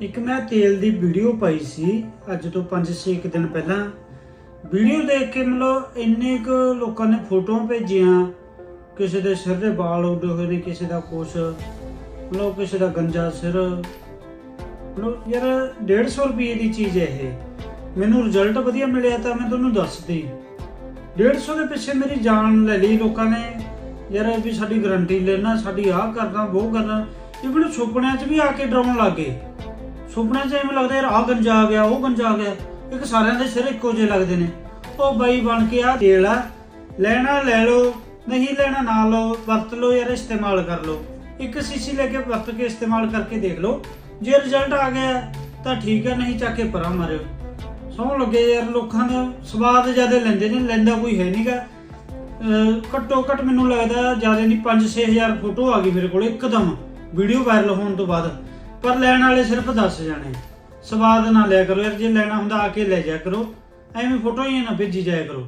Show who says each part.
Speaker 1: ਇੱਕ ਮੈਂ ਤੇਲ ਦੀ ਵੀਡੀਓ ਪਾਈ ਸੀ ਅੱਜ ਤੋਂ 5-6 ਦਿਨ ਪਹਿਲਾਂ। ਵੀਡੀਓ ਦੇਖ ਕੇ ਮਤਲਬ ਇੰਨੇ ਕੁ ਲੋਕਾਂ ਨੇ ਫੋਟੋਆਂ ਭੇਜੀਆਂ, ਕਿਸੇ ਦੇ ਸਿਰ ਦੇ ਵਾਲ ਉੱਡੇ ਹੋਏ ਨੇ, ਕਿਸੇ ਦਾ ਕੁਛ, ਮਤਲਬ ਕਿਸੇ ਦਾ ਗੰਜਾ ਸਿਰ। ਮਤਲਬ ਯਾਰ 150 ਰੁਪਏ ਦੀ ਚੀਜ਼ ਹੈ ਇਹ। ਮੈਨੂੰ ਰਿਜ਼ਲਟ ਵਧੀਆ ਮਿਲਿਆ ਤਾਂ ਮੈਂ ਤੁਹਾਨੂੰ ਦੱਸਦੀ। 150 ਦੇ ਪਿੱਛੇ ਮੇਰੀ ਜਾਨ ਲੈ ਲਈ ਲੋਕਾਂ ਨੇ। ਯਾਰ ਵੀ ਸਾਡੀ ਗਾਰੰਟੀ ਲੈਣਾ, ਸਾਡੀ ਆਹ ਕਰਨਾ ਉਹ ਕਰਨਾ। ਇਹ ਮੈਨੂੰ ਸੁਪਨਿਆਂ 'ਚ ਵੀ ਆ ਕੇ ਡਰਾਉਣ ਲੱਗੇ ਸੁਪਨੇ 'ਚ ਐਵੇਂ ਲੱਗਦਾ ਯਾਰ ਆਹ ਗੰਜਾ ਆ ਗਿਆ, ਉਹ ਗੰਜਾ ਆ ਗਿਆ। ਇੱਕ ਸਾਰਿਆਂ ਦੇ ਸਿਰ ਇੱਕੋ ਜਿਹੇ ਲੱਗਦੇ ਨੇ। ਉਹ ਬਾਈ ਬਣ ਕੇ ਆ ਤੇਲ ਆ। ਲੈਣਾ ਲੈ ਲਓ, ਨਹੀਂ ਲੈਣਾ ਨਾ ਲਓ, ਵਰਤ ਲਓ ਯਾਰ, ਇਸਤੇਮਾਲ ਕਰ ਲਓ। ਇੱਕ ਸੀਸੀ ਲੈ ਕੇ ਵਰਤ ਕੇ ਇਸਤੇਮਾਲ ਕਰਕੇ ਦੇਖ ਲਓ। ਜੇ ਰਿਜ਼ਲਟ ਆ ਗਿਆ, ਤਾਂ ਠੀਕ ਹੈ ਨਹੀਂ ਚੱਕ ਕੇ ਪਰਾਂ ਮਾਰਿਓ। ਸੌਂ ਲੱਗੇ ਯਾਰ ਲੋਕਾਂ ਦਾ, ਸਵਾਦ ਜ਼ਿਆਦਾ ਲੈਂਦੇ ਨੇ, ਲੈਂਦਾ ਕੋਈ ਹੈ ਨਹੀਂਗਾ ਘੱਟੋ ਘੱਟ ਮੈਨੂੰ ਲੱਗਦਾ ਜ਼ਿਆਦਾ ਨਹੀਂ 5-6000 ਫੋਟੋ ਆ ਗਈ ਮੇਰੇ ਕੋਲ ਇੱਕਦਮ। ਵੀਡੀਓ ਵਾਇਰਲ ਹੋਣ ਤੋਂ ਬਾਅਦ। ਪਰ ਲੈਣ ਵਾਲੇ ਸਿਰਫ 10 ਜਾਣੇ। ਸਵਾਦ ਨਾ ਲਿਆ ਕਰੋ ਯਾਰ, ਜੇ ਲੈਣਾ ਹੁੰਦਾ ਆ ਕੇ ਲੈ ਜਾਇਆ ਕਰੋ। ਐਵੇਂ ਫੋਟੋ ਹੀ ਨਾ ਭੇਜੀ ਜਾਇਆ ਕਰੋ।